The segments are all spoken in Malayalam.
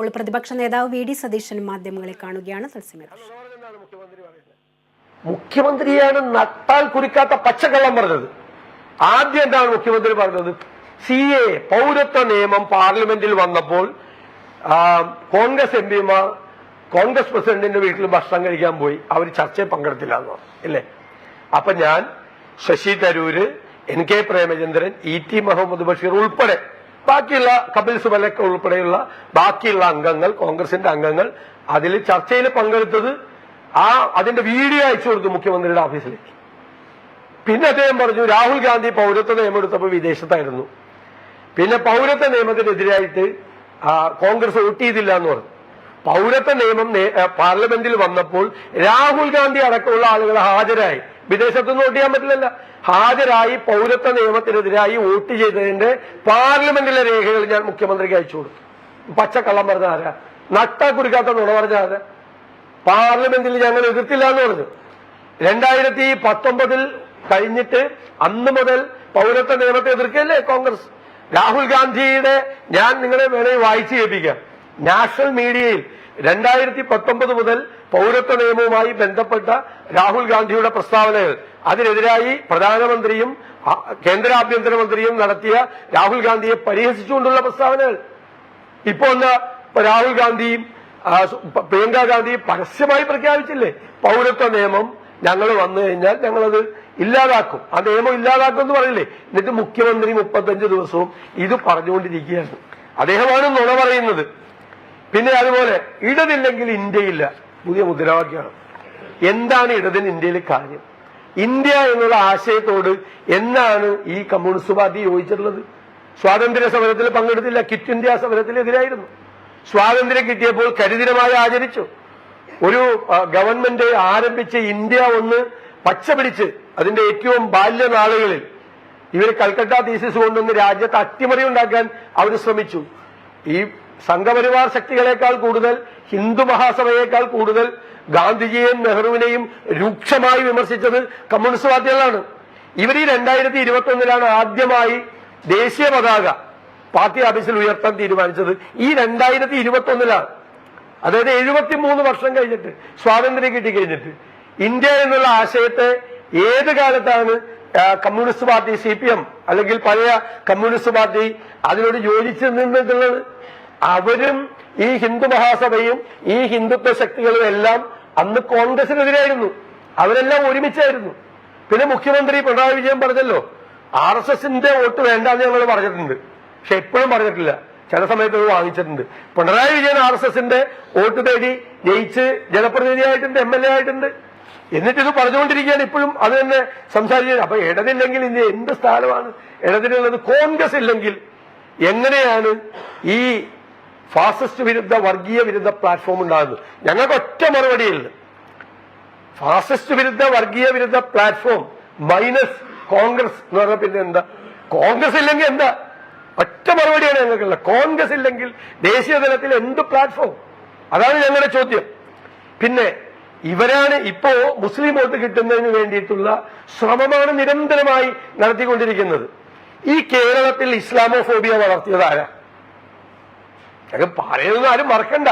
ഇപ്പോൾ പ്രതിപക്ഷ നേതാവ് വി ഡി സതീശൻ മാധ്യമങ്ങളെ കാണുകയാണ്. തത്സമയം. മുഖ്യമന്ത്രിയാണ് നട്ടാൽ കുറിക്കാത്ത പച്ചക്കള്ളം പറഞ്ഞത്. ആദ്യം എന്താണ് മുഖ്യമന്ത്രി പറഞ്ഞത്? സി എ പൗരത്വ നിയമം പാർലമെന്റിൽ വന്നപ്പോൾ കോൺഗ്രസ് എം പിമാർ കോൺഗ്രസ് പ്രസിഡന്റിന്റെ വീട്ടിൽ ഭക്ഷണം കഴിക്കാൻ പോയി. അവർ ചർച്ചയിൽ പങ്കെടുത്തില്ല എന്ന് പറഞ്ഞു അപ്പൊ ഞാൻ Shashi Tharoor N K Premachandran E T Muhammad Basheer ഉൾപ്പെടെ ബാക്കിയുള്ള കപിൽ സുബലൊക്കെ ഉൾപ്പെടെയുള്ള ബാക്കിയുള്ള അംഗങ്ങൾ കോൺഗ്രസിന്റെ അംഗങ്ങൾ അതിൽ ചർച്ചയിൽ പങ്കെടുത്തത് ആ അതിന്റെ വീഡിയോ അയച്ചു കൊടുത്തു മുഖ്യമന്ത്രിയുടെ ഓഫീസിലേക്ക്. പിന്നെ അദ്ദേഹം പറഞ്ഞു രാഹുൽ ഗാന്ധി പൗരത്വ നിയമം എടുത്തപ്പോൾ വിദേശത്തായിരുന്നു. പിന്നെ പൗരത്വ നിയമത്തിനെതിരായിട്ട് കോൺഗ്രസ് വോട്ട് ചെയ്തില്ല എന്ന് പറഞ്ഞു. പൗരത്വ നിയമം പാർലമെന്റിൽ വന്നപ്പോൾ രാഹുൽ ഗാന്ധി അടക്കമുള്ള ആളുകൾ ഹാജരായി. വിദേശത്തൊന്നും വോട്ട് ചെയ്യാൻ പറ്റില്ലല്ല. ഹാജരായി പൗരത്വ നിയമത്തിനെതിരായി വോട്ട് ചെയ്തതിന്റെ പാർലമെന്റിലെ രേഖകൾ ഞാൻ മുഖ്യമന്ത്രിക്ക് അയച്ചു കൊടുത്തു. പച്ചക്കള്ളം പറഞ്ഞ ആരാ? നട്ട കുടിക്കാത്ത നുണ പറഞ്ഞ ആരാ? പാർലമെന്റിൽ ഞങ്ങൾ എതിർത്തില്ല എന്ന് പറഞ്ഞു. രണ്ടായിരത്തി പത്തൊമ്പതിൽ കഴിഞ്ഞിട്ട് അന്ന് മുതൽ പൗരത്വ നിയമത്തെ എതിർക്കല്ലേ കോൺഗ്രസ്? രാഹുൽ ഗാന്ധിയുടെ ഞാൻ നിങ്ങളെ വേണേ വായിച്ചു കേൾപ്പിക്കാം. നാഷണൽ മീഡിയയിൽ രണ്ടായിരത്തി പത്തൊമ്പത് മുതൽ പൗരത്വ നിയമവുമായി ബന്ധപ്പെട്ട രാഹുൽ ഗാന്ധിയുടെ പ്രസ്താവനകൾ. അതിനെതിരായി പ്രധാനമന്ത്രിയും കേന്ദ്ര ആഭ്യന്തരമന്ത്രിയും നടത്തിയ രാഹുൽ ഗാന്ധിയെ പരിഹസിച്ചുകൊണ്ടുള്ള പ്രസ്താവനകൾ. ഇപ്പൊ ഒന്ന് രാഹുൽ ഗാന്ധിയും പ്രിയങ്ക ഗാന്ധിയും പരസ്യമായി പ്രഖ്യാപിച്ചില്ലേ? പൗരത്വ നിയമം ഞങ്ങൾ വന്നു കഴിഞ്ഞാൽ ഞങ്ങളത് ഇല്ലാതാക്കും. ആ നിയമം ഇല്ലാതാക്കും എന്ന് പറയില്ലേ? എന്നിട്ട് മുഖ്യമന്ത്രി മുപ്പത്തഞ്ച് ദിവസവും ഇത് പറഞ്ഞുകൊണ്ടിരിക്കുകയാണ്. അദ്ദേഹമാണ് നുണ പറയുന്നത്. പിന്നെ അതുപോലെ ഇടതില്ലെങ്കിൽ ഇന്ത്യയില്ല. പുതിയ മുദ്രാവാക്യമാണ്. എന്താണ് ഇടതിന് ഇന്ത്യയിൽ കാര്യം? ഇന്ത്യ എന്നുള്ള ആശയത്തോട് എന്നാണ് ഈ കമ്മ്യൂണിസ്റ്റ് പാർട്ടി യോജിച്ചിട്ടുള്ളത്? സ്വാതന്ത്ര്യ സമരത്തിൽ പങ്കെടുത്തില്ല. കിറ്റ് ഇന്ത്യ സമരത്തിൽ എതിരായിരുന്നു സ്വാതന്ത്ര്യം കിട്ടിയപ്പോൾ കരിദിനമായി ആചരിച്ചു. ഒരു ഗവൺമെന്റ് ആരംഭിച്ച് ഇന്ത്യ ഒന്ന് പച്ച പിടിച്ച് അതിന്റെ ഏറ്റവും ബാല്യനാളുകളിൽ ഇവർ കൽക്കട്ട തീസിസ് കൊണ്ടുവന്ന് രാജ്യത്ത് അട്ടിമറി ഉണ്ടാക്കാൻ അവർ ശ്രമിച്ചു. ഈ സംഘപരിവാർ ശക്തികളെക്കാൾ കൂടുതൽ ഹിന്ദു മഹാസഭയേക്കാൾ കൂടുതൽ ഗാന്ധിജിയെയും നെഹ്റുവിനെയും രൂക്ഷമായി വിമർശിച്ചത് കമ്മ്യൂണിസ്റ്റ് പാർട്ടികളാണ്. ഇവർ ഈ രണ്ടായിരത്തി ഇരുപത്തി ഒന്നിലാണ് ആദ്യമായി ദേശീയ പതാക പാർട്ടി ഓഫീസിൽ ഉയർത്താൻ തീരുമാനിച്ചത്. ഈ രണ്ടായിരത്തി ഇരുപത്തി ഒന്നിലാണ് അതായത് എഴുപത്തി മൂന്ന് വർഷം കഴിഞ്ഞിട്ട് സ്വാതന്ത്ര്യം കിട്ടി കഴിഞ്ഞിട്ട് ഇന്ത്യ എന്നുള്ള ആശയത്തെ ഏത് കാലത്താണ് കമ്മ്യൂണിസ്റ്റ് പാർട്ടി സി അല്ലെങ്കിൽ പഴയ കമ്മ്യൂണിസ്റ്റ് പാർട്ടി അതിനോട് യോജിച്ച് നിന്നിട്ടുള്ളത്? അവരും ഈ ഹിന്ദു മഹാസഭയും ഈ ഹിന്ദുത്വ ശക്തികളും എല്ലാം അന്ന് കോൺഗ്രസിനെതിരായിരുന്നു. അവരെല്ലാം ഒരുമിച്ചായിരുന്നു. പിന്നെ മുഖ്യമന്ത്രി പിണറായി വിജയൻ പറഞ്ഞല്ലോ ആർ എസ് എസിന്റെ വോട്ട് വേണ്ടെന്ന് ഞങ്ങൾ പറഞ്ഞിട്ടുണ്ട്. പക്ഷെ എപ്പോഴും പറഞ്ഞിട്ടില്ല. ചില സമയത്ത് അത് വാങ്ങിച്ചിട്ടുണ്ട്. പിണറായി വിജയൻ ആർ എസ് എസിന്റെ വോട്ട് തേടി ജയിച്ച് ജനപ്രതിനിധിയായിട്ടുണ്ട് എം എൽ എ ആയിട്ടുണ്ട്. എന്നിട്ട് ഇത് പറഞ്ഞുകൊണ്ടിരിക്കുകയാണ് ഇപ്പോഴും. അത് തന്നെ സംസാരിച്ചത് അപ്പൊ ഇടതില്ലെങ്കിൽ ഇനി എന്ത് സ്ഥാനമാണ്? ഇടതിലുള്ളത് കോൺഗ്രസ് ഇല്ലെങ്കിൽ എങ്ങനെയാണ് ഈ ഫാസിസ്റ്റ് വിരുദ്ധ വർഗീയ വിരുദ്ധ പ്ലാറ്റ്ഫോം ഉണ്ടാകുന്നത്. ഞങ്ങൾക്ക് ഒറ്റ മറുപടിയില്ല ഫാസിസ്റ്റ് വിരുദ്ധ വർഗീയ വിരുദ്ധ പ്ലാറ്റ്ഫോം മൈനസ് കോൺഗ്രസ് എന്ന് പറഞ്ഞാൽ പിന്നെ എന്താ? കോൺഗ്രസ് ഇല്ലെങ്കിൽ എന്താ? ഒറ്റ മറുപടിയാണ് ഞങ്ങൾക്കുള്ളത്. കോൺഗ്രസ് ഇല്ലെങ്കിൽ ദേശീയ തലത്തിൽ എന്ത് പ്ലാറ്റ്ഫോം അതാണ് ഞങ്ങളുടെ ചോദ്യം. പിന്നെ ഇവരാണ് ഇപ്പോ മുസ്ലിം വോട്ട് കിട്ടുന്നതിന് വേണ്ടിയിട്ടുള്ള ശ്രമമാണ് നിരന്തരമായി നടത്തിക്കൊണ്ടിരിക്കുന്നത്. ഈ കേരളത്തിൽ ഇസ്ലാമോഫോബിയ വളർത്തിയത് ആരാ? ഞങ്ങൾ പറയുന്നത് ആരും മറക്കണ്ട.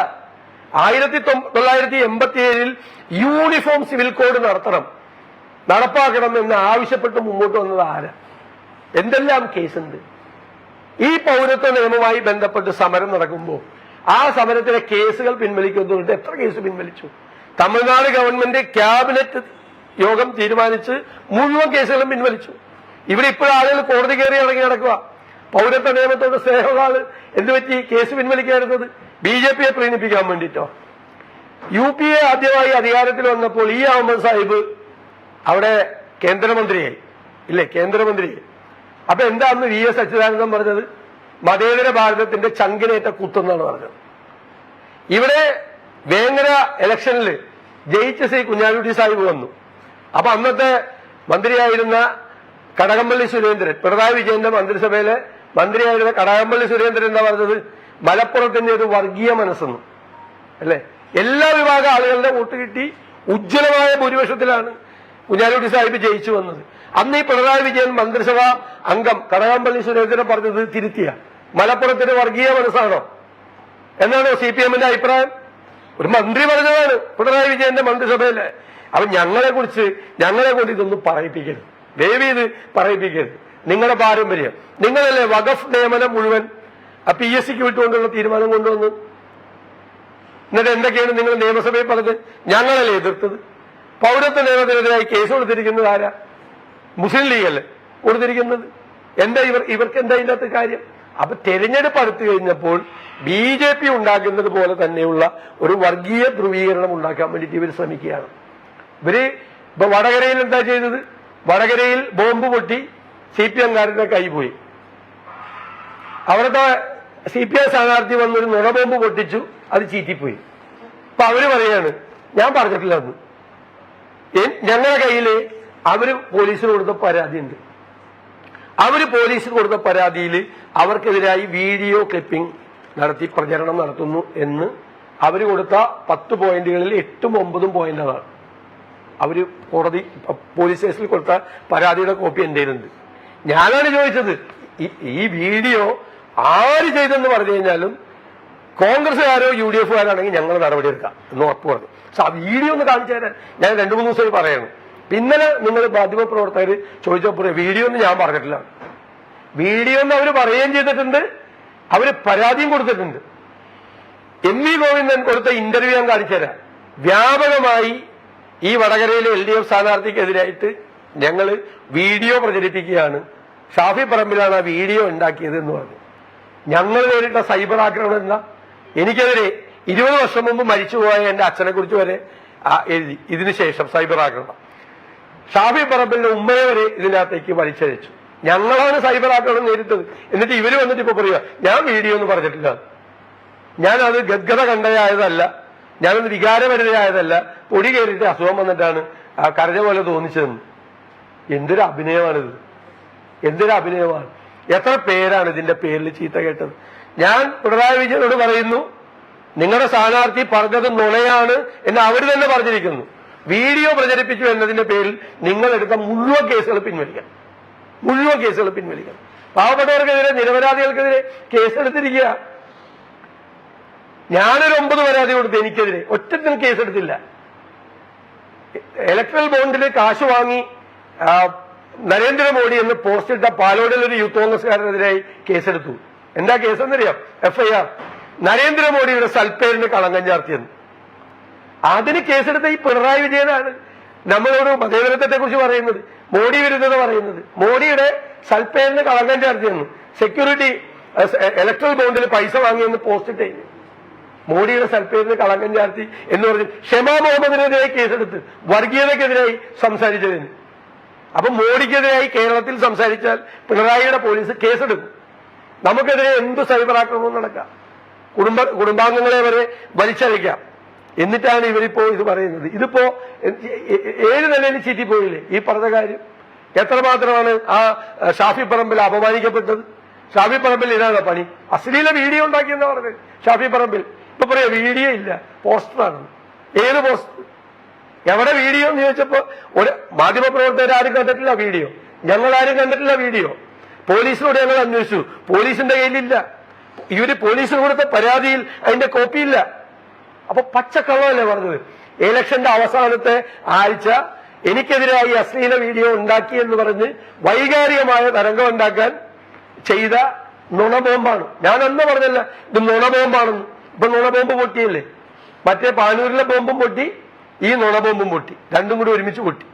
ആയിരത്തി തൊള്ളായിരത്തി എൺപത്തി ഏഴിൽ യൂണിഫോം സിവിൽ കോഡ് നടത്തണം. നടപ്പാക്കണം എന്ന് ആവശ്യപ്പെട്ട് മുമ്പോട്ട് വന്നത് ആരാ? എന്തെല്ലാം കേസുണ്ട്? ഈ പൗരത്വ നിയമവുമായി ബന്ധപ്പെട്ട് സമരം നടക്കുമ്പോൾ ആ സമരത്തിലെ കേസുകൾ പിൻവലിക്കുന്നുണ്ട് എത്ര കേസ് പിൻവലിച്ചു? തമിഴ്നാട് ഗവൺമെന്റ് ക്യാബിനറ്റ് യോഗം തീരുമാനിച്ച് മുഴുവൻ കേസുകളും പിൻവലിച്ചു. ഇവിടെ ഇപ്പോഴും ആളുകൾ കോടതി കയറി ഇറങ്ങി നടക്കുക പൗരത്വ നിയമത്തോട് സ്നേഹമാണ് എന്തുപറ്റി കേസ് പിൻവലിക്കാറുന്നത് ബി ജെ പിയെ പ്രീണിപ്പിക്കാൻ വേണ്ടിട്ടോ യു പി എ ആദ്യമായി അധികാരത്തിൽ വന്നപ്പോൾ ഈ അഹമ്മദ് സാഹിബ് അവിടെ കേന്ദ്രമന്ത്രിയായി. ഇല്ലേ? കേന്ദ്രമന്ത്രിയായി. അപ്പൊ എന്താ അന്ന് വി എസ് അച്യുതാനന്ദൻ പറഞ്ഞത്? മതേതര ഭാരതത്തിന്റെ ചങ്കിനേറ്റ കുത്തെന്നാണ് പറഞ്ഞത്. ഇവിടെ വേങ്ങര ഇലക്ഷനിൽ ജയിച്ച ശ്രീ കുഞ്ഞാലുട്ടി സാഹിബ് വന്നു. അപ്പൊ അന്നത്തെ മന്ത്രിയായിരുന്ന കടകംപള്ളി സുരേന്ദ്രൻ പിണറായി വിജയന്റെ മന്ത്രിസഭയിലെ മന്ത്രിയായിരുന്ന കടകംപള്ളി സുരേന്ദ്രൻ എന്താ പറഞ്ഞത്? മലപ്പുറത്തിന്റെ ഒരു വർഗീയ മനസ്സെന്ന്. അല്ലെ? എല്ലാ വിഭാഗം ആളുകളുടെ വോട്ട് കിട്ടി ഉജ്ജ്വലമായ ഭൂരിപക്ഷത്തിലാണ് കുഞ്ഞാലുട്ടി സാഹിബ് ജയിച്ചു വന്നത്. അന്ന് ഈ പിണറായി വിജയൻ മന്ത്രിസഭാ അംഗം കടകംപള്ളി സുരേന്ദ്രൻ പറഞ്ഞത് തിരുത്തിയ. മലപ്പുറത്തിന്റെ വർഗീയ മനസ്സാണോ? എന്നാണോ സി പി എമ്മിന്റെ അഭിപ്രായം? ഒരു മന്ത്രി പറഞ്ഞതാണ് പിണറായി വിജയന്റെ മന്ത്രിസഭയിലെ. അപ്പൊ ഞങ്ങളെ കുറിച്ച് ഞങ്ങളെ കൊണ്ട് ഇതൊന്നും പറയിപ്പിക്കരുത്. ദയവ് ഇത് പറയിപ്പിക്കരുത്. നിങ്ങളുടെ പാരമ്പര്യം. നിങ്ങളല്ലേ വഖഫ് നിയമനം മുഴുവൻ? പി എസ് സിക്ക് വിട്ടുകൊണ്ടുള്ള തീരുമാനം കൊണ്ടുവന്ന്. എന്നിട്ട് എന്തൊക്കെയാണ് നിങ്ങൾ നിയമസഭയിൽ പറഞ്ഞത്? ഞങ്ങളല്ലേ എതിർത്തത്? പൗരത്വ നിയമത്തിനെതിരായി കേസ് കൊടുത്തിരിക്കുന്നത് ആരാ? മുസ്ലിം ലീഗല്ലേ കൊടുത്തിരിക്കുന്നത്? എന്താ ഇവർ ഇവർക്ക് എന്താ ഇതിനകത്ത് കാര്യം? അപ്പൊ തെരഞ്ഞെടുപ്പ് അടുത്തു കഴിഞ്ഞപ്പോൾ ബി ജെ പി ഉണ്ടാക്കുന്നത് പോലെ തന്നെയുള്ള ഒരു വർഗീയ ധ്രുവീകരണം ഉണ്ടാക്കാൻ വേണ്ടിയിട്ട് ഇവർ ശ്രമിക്കുകയാണ്. ഇവർ ഇപ്പൊ വടകരയിൽ എന്താ ചെയ്തത്? വടകരയിൽ ബോംബ് പൊട്ടി സി പി എംകാരുടെ കൈപോയി. അവിടുത്തെ സി പി ഐ സ്ഥാനാർത്ഥി വന്നൊരു നുണബോംബ് പൊട്ടിച്ചു അത് ചീറ്റിപ്പോയി. അപ്പൊ അവർ പറയാണ് ഞാൻ പറഞ്ഞിട്ടില്ല അന്ന് ഞങ്ങളുടെ കയ്യിൽ അവർ പോലീസിന് കൊടുത്ത പരാതി ഉണ്ട് അവർ പോലീസിന് കൊടുത്ത പരാതിയിൽ അവർക്കെതിരായി വീഡിയോ ക്ലിപ്പിംഗ് നടത്തി പ്രചരണം നടത്തുന്നു എന്ന് അവർ കൊടുത്ത പത്ത് പോയിന്റുകളിൽ എട്ടും ഒമ്പതും പോയിന്റ് അതാണ് അവർ കോടതി പോലീസ് സ്റ്റേഷനിൽ കൊടുത്ത പരാതിയുടെ കോപ്പി എന്റെ കയ്യിലുണ്ട് ഞാനാണ് ചോദിച്ചത്. ഈ- വീഡിയോ ആര് ചെയ്തെന്ന് പറഞ്ഞു കഴിഞ്ഞാലും കോൺഗ്രസ്സുകാരോ യു ഡി എഫുകാരാണെങ്കിൽ ഞങ്ങൾ നടപടിയെടുക്കാം എന്ന് ഉറപ്പ് പറഞ്ഞു. പക്ഷെ ആ വീഡിയോ ഒന്ന് കാണിച്ചു തരാൻ ഞാൻ രണ്ടു മൂന്ന് ദിവസമായി പറയണം പിന്നെ നിങ്ങൾ മാധ്യമപ്രവർത്തകർ ചോദിച്ചപ്പോൾ വീഡിയോ ഒന്നും ഞാൻ പറഞ്ഞിട്ടില്ല. വീഡിയോ എന്ന് അവർ പറയുകയും ചെയ്തിട്ടുണ്ട്. അവർ പരാതിയും കൊടുത്തിട്ടുണ്ട്. എം വി ഗോവിന്ദൻ കൊടുത്ത ഇന്റർവ്യൂ ഞാൻ കാണിച്ചു തരാം. വ്യാപകമായി ഈ വടകരയിലെ എൽ ഡി എഫ് സ്ഥാനാർത്ഥിക്കെതിരായിട്ട് ഞങ്ങൾ വീഡിയോ പ്രചരിപ്പിക്കുകയാണ്. ഷാഫി പറമ്പിലാണ് ആ വീഡിയോ ഉണ്ടാക്കിയത് എന്ന് പറഞ്ഞു. ഞങ്ങൾ നേരിട്ട സൈബർ ആക്രമണം എന്താ? എനിക്കെതിരെ ഇരുപത് വർഷം മുമ്പ് മരിച്ചുപോയ എന്റെ അച്ഛനെ കുറിച്ച് വരെ എഴുതി. ഇതിനുശേഷം സൈബർ ആക്രമണം. ഷാഫി പറമ്പിലിന്റെ ഉമ്മയെ വരെ ഇതിനകത്തേക്ക് വലിച്ചഴിച്ചു. ഞങ്ങളാണ് സൈബർ ആക്രമണം നേരിട്ടത്. എന്നിട്ട് ഇവർ വന്നിട്ട് ഇപ്പൊ പറയുക ഞാൻ വീഡിയോ ഒന്നും പറഞ്ഞിട്ടില്ല. ഞാനത് ഗദ്ഗത കണ്ടയായതല്ല. ഞാനൊന്ന് വികാരപരിതയായതല്ല പൊടി കയറിയിട്ട് അസുഖം വന്നിട്ടാണ് കരഞ്ഞ പോലെ തോന്നിച്ചതെന്ന്. എന്തൊരു അഭിനയമാണിത്? എന്തൊരു അഭിനയമാണ്? എത്ര പേരാണ് ഇതിന്റെ പേരിൽ ചീത്ത കേട്ടത്? ഞാൻ പിണറായി വിജയനോട് പറയുന്നു നിങ്ങളുടെ സ്ഥാനാർത്ഥി പറഞ്ഞത് നുണയാണ് എന്ന് അവർ തന്നെ പറഞ്ഞിരിക്കുന്നു. വീഡിയോ പ്രചരിപ്പിച്ചു എന്നതിന്റെ പേരിൽ നിങ്ങൾ എടുത്ത മുഴുവൻ കേസുകൾ പിൻവലിക്കണം മുഴുവൻ കേസുകൾ പിൻവലിക്കണം പാവപ്പെട്ടവർക്കെതിരെ നിരപരാധികൾക്കെതിരെ കേസെടുത്തിരിക്കുക ഞാനൊരു ഒമ്പത് പരാതി കൊടുത്തു എനിക്കെതിരെ. ഒറ്റത്തിനും കേസെടുത്തില്ല. ഇലക്ട്രൽ ബോണ്ടിൽ കാശ് വാങ്ങി നരേന്ദ്രമോദി എന്ന് പോസ്റ്റ് ഇട്ട പാലോടിൽ ഒരു യൂത്ത് കോൺഗ്രസ്സുകാരനെതിരായി കേസെടുത്തു. എന്താ കേസെന്നറിയാം? എഫ്ഐആർ നരേന്ദ്രമോദിയുടെ സൽപ്പേരിന് കളങ്കം ചാർത്തിയെന്ന്. അതിന് കേസെടുത്ത ഈ പിണറായി വിജയനാണ് നമ്മളോട് മതേതരത്വത്തെ കുറിച്ച് പറയുന്നത് മോഡി വിരുദ്ധത പറയുന്നത്. മോഡിയുടെ സൽപ്പേരിന് കളങ്കം ചാർത്തിയെന്ന്. സെക്യൂരിറ്റി ഇലക്ട്രൽ ബോണ്ടിൽ പൈസ വാങ്ങിയെന്ന് പോസ്റ്റ് ഇട്ട്. മോഡിയുടെ സൽപ്പേരിന് കളങ്കം ചാർത്തി എന്ന് പറഞ്ഞ് ഷെമാ മുഹമ്മദിനെതിരായി കേസെടുത്ത് വർഗീയതക്കെതിരായി സംസാരിച്ചതിന്. അപ്പൊ മോഡിക്കെതിരായി കേരളത്തിൽ സംസാരിച്ചാൽ പിണറായിയുടെ പോലീസ് കേസെടുക്കും. നമുക്കെതിരെ എന്തു സൈബർ ആക്രമണം നടക്കാം. കുടുംബ കുടുംബാംഗങ്ങളെ വരെ വലിച്ചഴിക്കാം എന്നിട്ടാണ് ഇവരിപ്പോ ഇത് പറയുന്നത്. ഇതിപ്പോ ഏത് നിലയിൽ ചീറ്റിപ്പോയില്ലേ ഈ പറഞ്ഞ കാര്യം. എത്രമാത്രമാണ് ആ ഷാഫി പറമ്പിൽ അപമാനിക്കപ്പെട്ടത്? ഷാഫി പറമ്പിൽ ഇതാണ് പണി. അശ്ലീല വീഡിയോ ഉണ്ടാക്കിയെന്നാ പറഞ്ഞത് ഷാഫി പറമ്പിൽ. ഇപ്പൊ പറയാ വീഡിയോ ഇല്ല. പോസ്റ്ററാണ്. ഏത് പോസ്റ്റർ? എവിടെ വീഡിയോ എന്ന് ചോദിച്ചപ്പോ ഒരു മാധ്യമപ്രവർത്തകർ ആരും കണ്ടിട്ടില്ല വീഡിയോ. ഞങ്ങൾ ആരും കണ്ടിട്ടില്ല വീഡിയോ. പോലീസിനോട് ഞങ്ങൾ അന്വേഷിച്ചു. പോലീസിന്റെ കയ്യിലില്ല. ഇവർ പോലീസിന് കൊടുത്ത പരാതിയിൽ അതിന്റെ കോപ്പിയില്ല. അപ്പൊ പച്ചക്കള്ളമല്ലേ പറഞ്ഞത്? ഇലക്ഷന്റെ അവസാനത്തെ ആഴ്ച എനിക്കെതിരായി അശ്ലീല വീഡിയോ ഉണ്ടാക്കി എന്ന് പറഞ്ഞ് വൈകാരികമായ തരംഗം ഉണ്ടാക്കാൻ ചെയ്ത നുണബോംബാണ്. ഞാൻ അന്ന് പറഞ്ഞല്ല ഇത് നുണബോംബാണെന്ന്. ഇപ്പൊ നുണബോംബ് പൊട്ടിയില്ലേ? മറ്റേ പാനൂരിലെ ബോംബും പൊട്ടി ഈ നുണബോംബും പൊട്ടി. രണ്ടും കൂടി ഒരുമിച്ച് പൊട്ടി.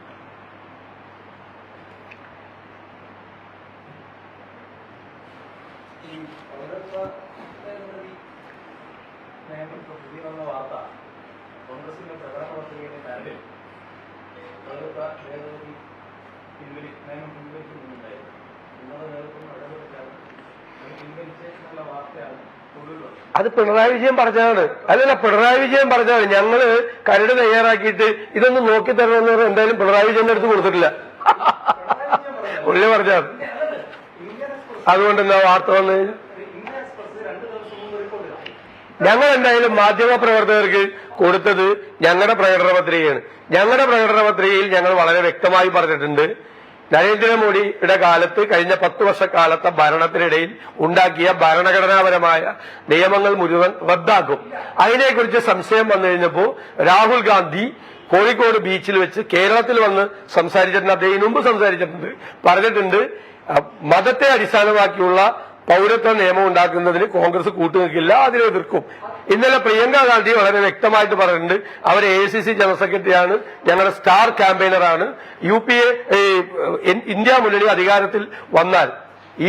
പിൻവലിക്കുന്നുണ്ടായിരുന്നു ഉന്നത നേതൃത്വം ഇടപെട്ടിട്ടാണ്. അത് പിൻവലിച്ചേക്കുള്ള വാർത്തയാണ് അത് പിണറായി വിജയൻ പറഞ്ഞതാണ്. അല്ലല്ല പിണറായി വിജയൻ പറഞ്ഞതാണ്. ഞങ്ങൾ കരട് തയ്യാറാക്കിയിട്ട് ഇതൊന്ന് നോക്കി തരണമെന്ന് പറഞ്ഞാൽ എന്തായാലും പിണറായി വിജയന്റെ അടുത്ത് കൊടുത്തിട്ടില്ല. പുള്ളി പറഞ്ഞാണ് അതുകൊണ്ട് എന്താ വാർത്ത വന്നു? ഞങ്ങൾ എന്തായാലും മാധ്യമ പ്രവർത്തകർക്ക് കൊടുത്തത് ഞങ്ങളുടെ പ്രകടന പത്രികയാണ്. ഞങ്ങളുടെ പ്രകടന പത്രികയിൽ ഞങ്ങൾ വളരെ വ്യക്തമായി പറഞ്ഞിട്ടുണ്ട്. നരേന്ദ്രമോദിയുടെ കാലത്ത് കഴിഞ്ഞ പത്ത് വർഷക്കാലത്തെ ഭരണത്തിനിടയിൽ ഉണ്ടാക്കിയ ഭരണഘടനാപരമായ നിയമങ്ങൾ മുഴുവൻ റദ്ദാക്കും. അതിനെക്കുറിച്ച് സംശയം വന്നു കഴിഞ്ഞപ്പോൾ രാഹുൽ ഗാന്ധി കോഴിക്കോട് ബീച്ചിൽ വെച്ച് കേരളത്തിൽ വന്ന് സംസാരിച്ചിട്ടുണ്ട്. അദ്ദേഹം മുമ്പ് സംസാരിച്ചിട്ടുണ്ട്. പറഞ്ഞിട്ടുണ്ട് മതത്തെ അടിസ്ഥാനമാക്കിയുള്ള പൗരത്വ നിയമം ഉണ്ടാക്കുന്നതിന് കോൺഗ്രസ് കൂട്ടുനിൽക്കില്ല അതിനെ എതിർക്കും. ഇന്നലെ പ്രിയങ്ക ഗാന്ധി വളരെ വ്യക്തമായിട്ട് പറഞ്ഞിട്ടുണ്ട് അവർ എ സി സി ജനറൽ സെക്രട്ടറിയാണ് ഞങ്ങളുടെ സ്റ്റാർ ക്യാമ്പയിനറാണ്. യു പി എ ഇന്ത്യ മുന്നണി അധികാരത്തിൽ വന്നാൽ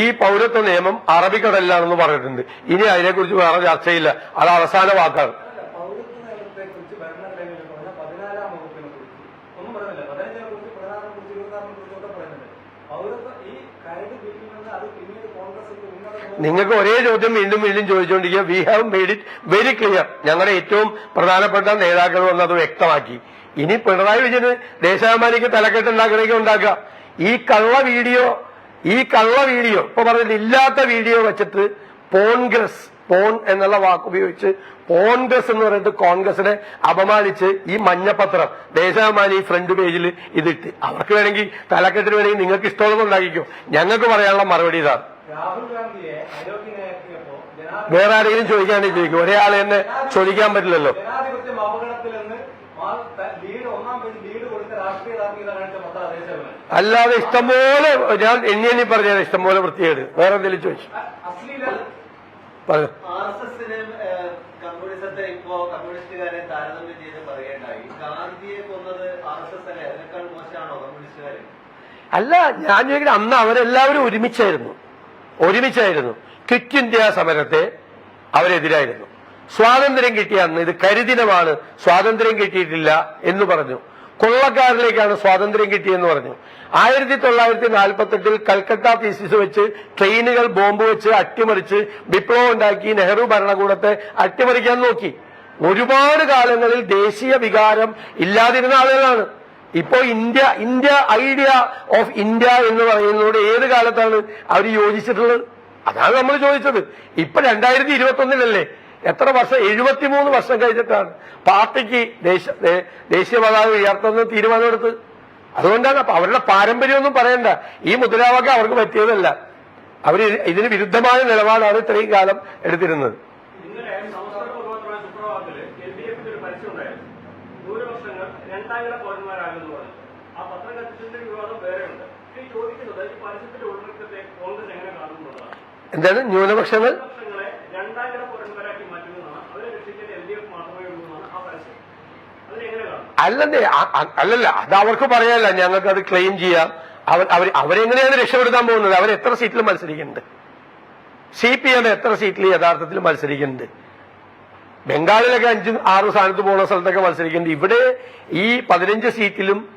ഈ പൗരത്വ നിയമം അറബിക്കടലിലാണെന്ന് പറഞ്ഞിട്ടുണ്ട്. ഇനി അതിനെക്കുറിച്ച് വേറെ ചർച്ചയില്ല. അത് അവസാന വാക്കാണ് അല്ല, പൗരത്വ നിയമത്തെ കുറിച്ച് ഭരണഘടനയിൽ പറഞ്ഞ പതിനാലാം വകുപ്പിനെ കുറിച്ച് ഒന്നും പറയുന്നില്ല പതിനഞ്ചിനെ കുറിച്ച് പതിനാറിനെ കുറിച്ച് ഇരുപത്താറിനെ കുറിച്ച് ഒക്കെ പറയുന്നുണ്ട് പൗരത്വ ഈ കരട് ബില്ലിൽ നിന്ന് അത് പിന്നീട് കോൺഗ്രസിന്റെ ഉന്നത നിങ്ങൾക്ക് ഒരേ ചോദ്യം വീണ്ടും വീണ്ടും ചോദിച്ചുകൊണ്ടിരിക്കുക. We have made it very clear ഞങ്ങളുടെ ഏറ്റവും പ്രധാനപ്പെട്ട നേതാക്കൾ വന്നത് വ്യക്തമാക്കി. ഇനി പിണറായി വിജയന് ദേശാഭിമാനിക്ക് തലക്കെട്ട് ഉണ്ടാക്കണമെങ്കിൽ ഉണ്ടാക്കാം ഈ കള്ള വീഡിയോ ഈ കള്ള വീഡിയോ ഇപ്പൊ പറഞ്ഞില്ല ഇല്ലാത്ത വീഡിയോ വെച്ചിട്ട് കോൺഗ്രസ് പോൺ എന്നുള്ള വാക്ക് ഉപയോഗിച്ച് കോൺഗ്രസ് എന്ന് പറഞ്ഞിട്ട് കോൺഗ്രസിനെ അപമാനിച്ച് ഈ മഞ്ഞപത്രം ദേശാഭിമാനി ഫ്രണ്ട് പേജിൽ ഇതിട്ട്. അവർക്ക് വേണമെങ്കിൽ തലക്കെട്ടിന് വേണമെങ്കിൽ നിങ്ങൾക്ക് ഇഷ്ടമുള്ളത് ഉണ്ടാക്കിക്കോ. ഞങ്ങൾക്ക് പറയാനുള്ള മറുപടി ഇതാണ്. വേറെ ആരെങ്കിലും ചോദിക്കാണ്ട് ചോദിക്കും ഒരേ ആളെ തന്നെ ചോദിക്കാൻ പറ്റില്ലല്ലോ. അല്ലാതെ ഇഷ്ടംപോലെ ഞാൻ എണ്ണി എണ്ണി പറഞ്ഞാൽ ഇഷ്ടംപോലെ വൃത്തികേട്. വേറെ എന്തെങ്കിലും ചോദിച്ചു. അല്ല ഞാൻ ചോദിക്കുന്നത് അന്ന് അവരെല്ലാവരും ഒരുമിച്ചായിരുന്നു. ഒരുമിച്ചായിരുന്നു. ക്വിറ്റ് ഇന്ത്യ സമരത്തെ അവരെതിരായിരുന്നു. സ്വാതന്ത്ര്യം കിട്ടിയ അന്ന് ഇത് കരിദിനമാണ്. സ്വാതന്ത്ര്യം കിട്ടിയിട്ടില്ല എന്ന് പറഞ്ഞു. കൊള്ളക്കാരിലേക്കാണ് സ്വാതന്ത്ര്യം കിട്ടിയെന്ന് പറഞ്ഞു. ആയിരത്തി തൊള്ളായിരത്തി നാൽപ്പത്തെട്ടിൽ കൽക്കട്ട തീസിസ് വെച്ച് ട്രെയിനുകൾ ബോംബ് വെച്ച് അട്ടിമറിച്ച് വിപ്ലവം ഉണ്ടാക്കി നെഹ്റു ഭരണകൂടത്തെ അട്ടിമറിക്കാൻ നോക്കി. ഒരുപാട് കാലങ്ങളിൽ ദേശീയ വികാരം ഇല്ലാതിരുന്ന ആളുകളാണ്. ഇപ്പോ India India idea of India എന്ന് പറയുന്നതോട് ഏത് കാലത്താണ് അവർ യോജിച്ചിട്ടുള്ളത്? അതാണ് നമ്മൾ ചോദിച്ചത്. ഇപ്പൊ രണ്ടായിരത്തി ഇരുപത്തി ഒന്നിലല്ലേ എത്ര വർഷം? എഴുപത്തിമൂന്ന് വർഷം കഴിഞ്ഞിട്ടാണ് പാർട്ടിക്ക് ദേശീയ പതാക ഉയർത്തുന്ന തീരുമാനമെടുത്ത് അതുകൊണ്ടാണ് അപ്പൊ അവരുടെ പാരമ്പര്യമൊന്നും പറയണ്ട. ഈ മുദ്രാവാക്യം അവർക്ക് പറ്റിയതല്ല. അവർ ഇതിന് വിരുദ്ധമായ നിലപാടാണ് ഇത്രയും കാലം എടുത്തിരുന്നത് ഇന്നലെ സംസ്ഥാന മുഖ്യമന്ത്രിയുടെ സുപ്രഭാതത്തിൽ എൽ ഡി എഫിന്റെ ഒരു പരസ്യം ഉണ്ടായിരുന്നു ന്യൂനപക്ഷങ്ങൾ രണ്ടാംകിട പൗരന്മാരാകുന്നു പറഞ്ഞു ആ പത്രം കത്തിച്ചതിന്റെ വിവാദം വേറെയുണ്ട് പക്ഷേ ഈ ചോദിക്കുന്നത് ഈ പരസ്യത്തിന്റെ ഉള്ളടക്കത്തെ കോൺഗ്രസ് എങ്ങനെ കാണുന്നുള്ളതാണ് എന്താണ് ന്യൂനപക്ഷങ്ങൾ ന്യൂനപക്ഷങ്ങളെ രണ്ടാംകിട പൗരന്മാരാക്കി മാറ്റുന്നതാണ് അവരെ രക്ഷിക്കാൻ എൽ ഡി എഫ് മാത്രമേ ഉള്ളൂ എന്നാണ് ആ പരസ്യം അതിനെങ്ങനെ ന്യൂനപക്ഷങ്ങൾ? അല്ലെന്നേ അല്ലല്ല അത് അവർക്ക് പറയാനല്ല. ഞങ്ങൾക്ക് അത് ക്ലെയിം ചെയ്യാം. അവർ അവർ അവരെങ്ങനെയാണ് രക്ഷപ്പെടുത്താൻ പോകുന്നത്? അവർ എത്ര സീറ്റിൽ മത്സരിക്കുന്നുണ്ട്? സി പി എം എത്ര സീറ്റിൽ യഥാർത്ഥത്തിൽ മത്സരിക്കുന്നുണ്ട്? ബംഗാളിലൊക്കെ അഞ്ച് ആറ് സ്ഥാനത്ത് പോകുന്ന സ്ഥലത്തൊക്കെ മത്സരിക്കുന്നുണ്ട്. ഇവിടെ ഈ പതിനഞ്ച് സീറ്റിലും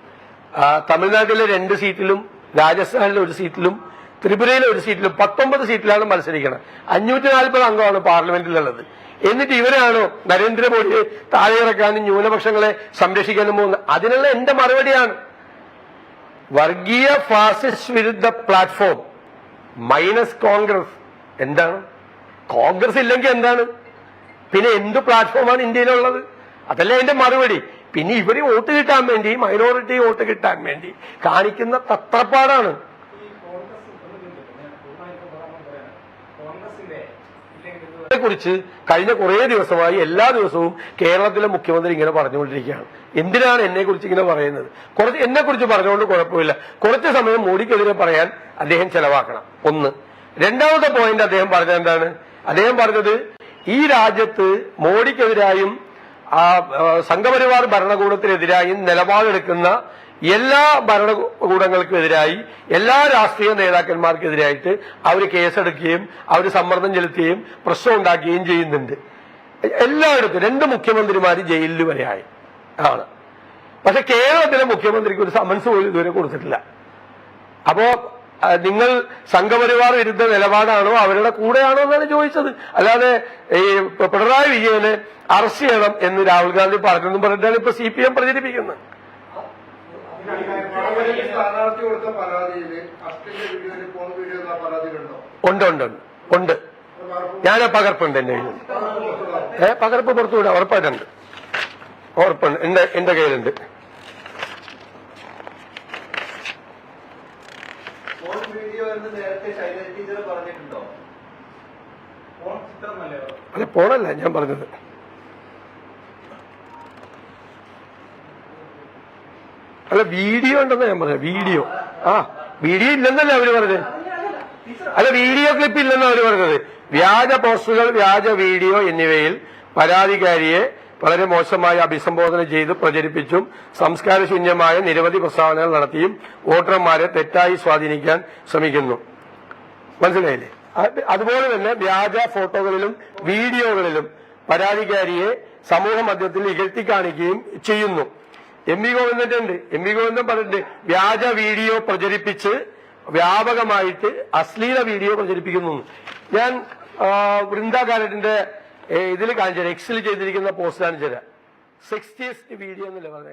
തമിഴ്നാട്ടിലെ രണ്ട് സീറ്റിലും രാജസ്ഥാനിലെ ഒരു സീറ്റിലും ത്രിപുരയിലെ ഒരു സീറ്റിലും പത്തൊമ്പത് സീറ്റിലാണ് മത്സരിക്കുന്നത് അഞ്ഞൂറ്റി നാൽപ്പത് അംഗമാണ് പാർലമെന്റിലുള്ളത്. എന്നിട്ട് ഇവരാണോ നരേന്ദ്രമോദിയെ താഴെ ഇറക്കാനും ന്യൂനപക്ഷങ്ങളെ സംരക്ഷിക്കാനും പോകുന്നത്? അതിനുള്ള എന്റെ മറുപടിയാണ്. വർഗീയ ഫാസിസ്റ്റ് വിരുദ്ധ പ്ലാറ്റ്ഫോം മൈനസ് കോൺഗ്രസ്. എന്താണ്? കോൺഗ്രസ് ഇല്ലെങ്കിൽ എന്താണ്? പിന്നെ എന്ത് പ്ലാറ്റ്ഫോമാണ് ഇന്ത്യയിലുള്ളത്? അതല്ല അതിന്റെ മറുപടി. പിന്നെ ഇവർ വോട്ട് കിട്ടാൻ വേണ്ടി മൈനോറിറ്റി വോട്ട് കിട്ടാൻ വേണ്ടി കാണിക്കുന്ന തത്രപ്പാടാണ് ഈ കോൺഗ്രസ് ഒന്ന് ചിന്തിക്കും ഞാൻ പൂർണമായിട്ടും പറയാൻ പറയാം കോൺഗ്രസിന്റെ ഇതിനെക്കുറിച്ച് കഴിഞ്ഞ കുറേ ദിവസമായി എല്ലാ ദിവസവും കേരളത്തിലെ മുഖ്യമന്ത്രി ഇങ്ങനെ പറഞ്ഞുകൊണ്ടിരിക്കുകയാണ്. എന്തിനാണ് എന്നെ കുറിച്ച് ഇങ്ങനെ പറയുന്നത്? കുറച്ച് എന്നെ കുറിച്ച് പറഞ്ഞുകൊണ്ട് കുഴപ്പമില്ല. കുറച്ച് സമയം മോഡിക്കെതിരെ പറയാൻ അദ്ദേഹം ചെലവാക്കണം. ഒന്ന്. രണ്ടാമത്തെ പോയിന്റ് അദ്ദേഹം പറഞ്ഞത് എന്താണ്? അദ്ദേഹം പറഞ്ഞത് ഈ രാജ്യത്ത് മോഡിക്കെതിരായും സംഘപരിവാർ ഭരണകൂടത്തിനെതിരായും നിലപാടെടുക്കുന്ന എല്ലാ ഭരണകൂടങ്ങൾക്കെതിരായി എല്ലാ രാഷ്ട്രീയ നേതാക്കന്മാർക്കെതിരായിട്ട് അവർ കേസെടുക്കുകയും അവർ സമ്മർദ്ദം ചെലുത്തുകയും പ്രശ്നം ഉണ്ടാക്കുകയും ചെയ്യുന്നുണ്ട്. എല്ലായിടത്തും രണ്ട് മുഖ്യമന്ത്രിമാർ ജയിലിൽ വരെയായി. ആണ്. പക്ഷെ കേരളത്തിലെ മുഖ്യമന്ത്രിക്ക് ഒരു സമൻസ് പോലും ഇതുവരെ കൊടുത്തിട്ടില്ല. അപ്പോ നിങ്ങൾ സംഘപരിവാർ വിരുദ്ധ നിലപാടാണോ അവരുടെ കൂടെയാണോ എന്നാണ് ചോദിച്ചത്. അല്ലാതെ ഈ പിണറായി വിജയനെ അറസ്റ്റ് ചെയ്യണം എന്ന് രാഹുൽ ഗാന്ധി പറഞ്ഞെന്നും പറഞ്ഞിട്ടാണ് ഇപ്പൊ സി പി എം പ്രചരിപ്പിക്കുന്നത്. കൊടുത്ത ഉണ്ട് ഉണ്ട് ഉണ്ട്. ഞാൻ പകർപ്പുണ്ട് എന്റെ കയ്യിൽ ഏ പകർപ്പ് പുറത്തുവിടാം ഉറപ്പായിട്ടുണ്ട്. ഉറപ്പുണ്ട്. എന്റെ എന്റെ കയ്യിലുണ്ട്. അല്ല? പോണല്ല ഞാൻ പറഞ്ഞത്. അല്ല വീഡിയോ ഉണ്ടെന്ന് ഞാൻ പറഞ്ഞത് വീഡിയോ. ആ വീഡിയോ ഇല്ലെന്നല്ലേ അവർ പറഞ്ഞത് അല്ല വീഡിയോ ക്ലിപ്പ് ഇല്ലെന്ന് അവർ പറഞ്ഞത്. വ്യാജ പോസ്റ്റുകൾ വ്യാജ വീഡിയോ എന്നിവയിൽ പരാതിക്കാരിയെ വളരെ മോശമായി അഭിസംബോധന ചെയ്ത് പ്രചരിപ്പിച്ചും സംസ്കാരശൂന്യമായ നിരവധി പ്രസ്താവനകൾ നടത്തിയും വോട്ടർമാരെ തെറ്റായി സ്വാധീനിക്കാൻ ശ്രമിക്കുന്നു. മനസ്സിലായില്ലേ? അതുപോലെ തന്നെ വ്യാജ ഫോട്ടോകളിലും വീഡിയോകളിലും പരാതിക്കാരിയെ സമൂഹ മധ്യത്തിൽ ഇകഴ്ത്തി കാണിക്കുകയും ചെയ്യുന്നു. എം വി ഗോവിന്ദന്റെ ഉണ്ട്. എം വി ഗോവിന്ദൻ പറഞ്ഞിട്ടുണ്ട് വ്യാജ വീഡിയോ പ്രചരിപ്പിച്ച് വ്യാപകമായിട്ട് അശ്ലീല വീഡിയോ പ്രചരിപ്പിക്കുന്നു ഞാൻ വൃന്ദ കാരറ്റിന്റെ ഇതിൽ കാണിച്ചു എക്സിൽ ചെയ്തിരിക്കുന്ന പോസ്റ്റ് കാണിച്ചു തരാം. സിക്സ്റ്റിയസ്റ്റ് വീഡിയോ എന്നല്ലേ പറഞ്ഞത്